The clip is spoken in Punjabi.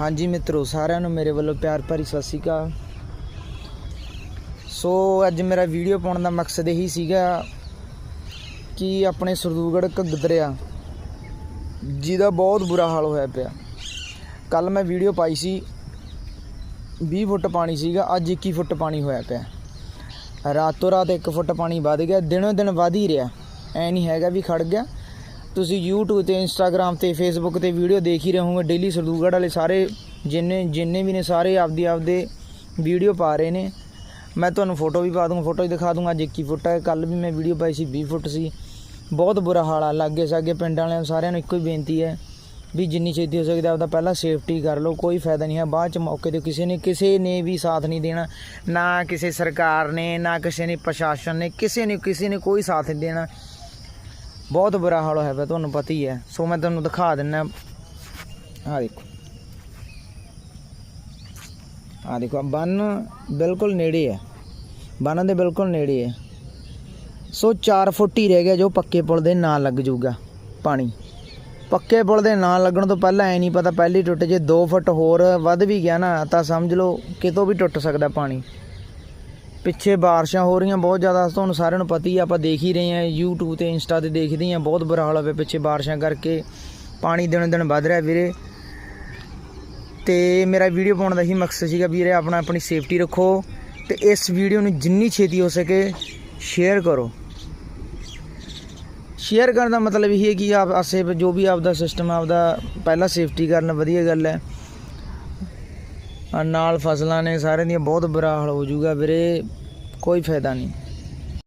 ਹਾਂਜੀ ਮਿੱਤਰੋ, ਸਾਰਿਆਂ ਨੂੰ ਮੇਰੇ ਵੱਲੋਂ ਪਿਆਰ ਭਰੀ ਸਤਿ ਸ਼੍ਰੀ ਅਕਾਲ। ਸੋ, ਅੱਜ ਮੇਰਾ ਵੀਡੀਓ ਪਾਉਣ ਦਾ ਮਕਸਦ ਇਹੀ ਸੀਗਾ ਕਿ ਆਪਣੇ ਸਰਦੂਗੜ ਘੱਗਦਰਿਆ, ਜਿਹਦਾ ਬਹੁਤ ਬੁਰਾ ਹਾਲ ਹੋਇਆ ਪਿਆ। ਕੱਲ ਮੈਂ ਵੀਡੀਓ ਪਾਈ ਸੀ 20 ਫੁੱਟ ਪਾਣੀ ਸੀਗਾ, ਅੱਜ 21 ਫੁੱਟ ਪਾਣੀ ਹੋਇਆ ਪਿਆ। ਰਾਤੋਂ ਰਾਤ 1 ਫੁੱਟ ਪਾਣੀ ਵੱਧ ਗਿਆ, ਦਿਨੋਂ ਦਿਨ ਵਧ ਹੀ ਰਿਹਾ। ਐ ਨਹੀਂ ਹੈਗਾ ਵੀ ਖੜ ਗਿਆ। ਤੁਸੀਂ YouTube ਤੇ, Instagram ਤੇ, Facebook ਤੇ ਵੀਡੀਓ ਦੇਖ ਹੀ ਰਹੇ ਹੋਵੋਗੇ। ਡੇਲੀ ਸਰਦੂਗੜ ਵਾਲੇ ਸਾਰੇ ਜਿੰਨੇ ਜਿੰਨੇ ਵੀ ਨੇ ਸਾਰੇ ਆਪਦੀ ਆਪਦੇ ਵੀਡੀਓ ਪਾ ਰਹੇ ਨੇ। ਮੈਂ ਤੁਹਾਨੂੰ ਫੋਟੋ ਵੀ ਪਾ ਦੂੰਗਾ ਫੋਟੋ ਵੀ ਦਿਖਾ ਦੂੰਗਾ। ਅੱਜ 21 ਫੁੱਟ ਹੈ। ਕੱਲ ਵੀ ਮੈਂ ਵੀਡੀਓ ਪਾਈ ਸੀ 20 ਫੁੱਟ ਸੀ। ਬਹੁਤ ਬੁਰਾ ਹਾਲ ਆ। ਲਾਗੇ ਸਾਗੇ ਪਿੰਡ ਵਾਲਿਆਂ ਨੂੰ ਸਾਰਿਆਂ ਨੂੰ ਇੱਕੋ ਹੀ ਬੇਨਤੀ ਹੈ ਵੀ ਜਿੰਨੀ ਛੇਤੀ ਹੋ ਸਕਦਾ ਆਪਦਾ ਪਹਿਲਾਂ ਸੇਫਟੀ ਕਰ ਲਓ। ਕੋਈ ਫਾਇਦਾ ਨਹੀਂ ਹੈ। ਬਾਅਦ ਚ ਮੌਕੇ ਤੇ ਕਿਸੇ ਨੇ ਕਿਸੇ ਨੇ ਵੀ ਸਾਥ ਨਹੀਂ ਦੇਣਾ। ਨਾ ਕਿਸੇ ਸਰਕਾਰ ਨੇ, ਨਾ ਕਿਸੇ ਨੇ ਪ੍ਰਸ਼ਾਸਨ ਨੇ, ਕਿਸੇ ਨੇ ਕਿਸੇ ਨੇ ਕੋਈ ਸਾਥ ਨਹੀਂ ਦੇਣਾ। ਬਹੁਤ ਬੁਰਾ ਹਾਲ ਹੋਇਆ ਪਿਆ, ਤੁਹਾਨੂੰ ਪਤਾ ਹੀ ਹੈ। ਸੋ ਮੈਂ ਤੁਹਾਨੂੰ ਦਿਖਾ ਦਿੰਨਾ। ਆਹ ਦੇਖੋ। ਆਹ ਦੇਖੋ ਬੰਨ ਬਿਲਕੁਲ ਨੇੜੇ ਹੈ। ਬੰਨ ਦੇ ਬਿਲਕੁਲ ਨੇੜੇ ਹੈ। ਸੋ 4 ਫੁੱਟ ਹੀ ਰਹਿ ਗਿਆ ਜੋ ਪੱਕੇ ਪੁਲ ਦੇ ਨਾਲ ਲੱਗ ਜਾਊਗਾ ਪਾਣੀ। ਪੱਕੇ ਪੁਲ ਦੇ ਨਾਲ ਲੱਗਣ ਤੋਂ ਪਹਿਲਾਂ ਐ ਨਹੀਂ ਪਤਾ, ਪਹਿਲੀ ਟੁੱਟ ਜੇ 2 ਫੁੱਟ ਹੋਰ ਵੱਧ ਵੀ ਗਿਆ ਨਾ, ਤਾਂ ਸਮਝ ਲਓ ਕਿਤੋਂ ਵੀ ਟੁੱਟ ਸਕਦਾ ਪਾਣੀ। ਪਿੱਛੇ ਬਾਰਿਸ਼ਾਂ ਹੋ ਰਹੀਆਂ, ਬਹੁਤ ਜ਼ਿਆਦਾ ਤੁਹਾਨੂੰ ਸਾਰਿਆਂ ਨੂੰ ਪਤਾ ਹੀ ਆਪਾਂ ਦੇਖ ਹੀ ਰਹੇ ਹਾਂ, YouTube ਤੇ Insta ਤੇ ਦੇਖਦੇ ਹਾਂ, ਬਹੁਤ ਬੁਰਾ ਹਾਲ ਹੋਵੇ ਪਿੱਛੇ ਬਾਰਿਸ਼ਾਂ ਕਰਕੇ, ਪਾਣੀ ਦਿਨੋਂ ਦਿਨ ਵੱਧ ਰਿਹਾ ਵੀਰੇ। ਤੇ ਮੇਰਾ ਵੀਡੀਓ ਪਾਉਣ ਦਾ ਹੀ ਮਕਸਦ ਸੀਗਾ ਵੀਰੇ, ਆਪਣਾ ਆਪਣੀ ਸੇਫਟੀ ਰੱਖੋ, ਤੇ ਇਸ ਵੀਡੀਓ ਨੂੰ ਜਿੰਨੀ ਛੇਤੀ ਹੋ ਸਕੇ ਸ਼ੇਅਰ ਕਰੋ। ਸ਼ੇਅਰ ਕਰਨ ਦਾ ਮਤਲਬ ਇਹ ਹੈ ਕਿ ਆਪ ਆਸੇ ਜੋ ਵੀ ਆਪਦਾ ਸਿਸਟਮ ਆਪਦਾ ਪਹਿਲਾਂ ਸੇਫਟੀ ਕਰਨ, ਵਧੀਆ ਗੱਲ ਹੈ। ਨਾਲ ਫਸਲਾਂ ਨੇ ਸਾਰਿਆਂ ਦੀਆਂ ਬਹੁਤ ਬੁਰਾ ਹਾਲ ਹੋ ਜਾਊਗਾ ਵੀਰੇ ਕੋਈ ਫਾਇਦਾ ਨਹੀਂ।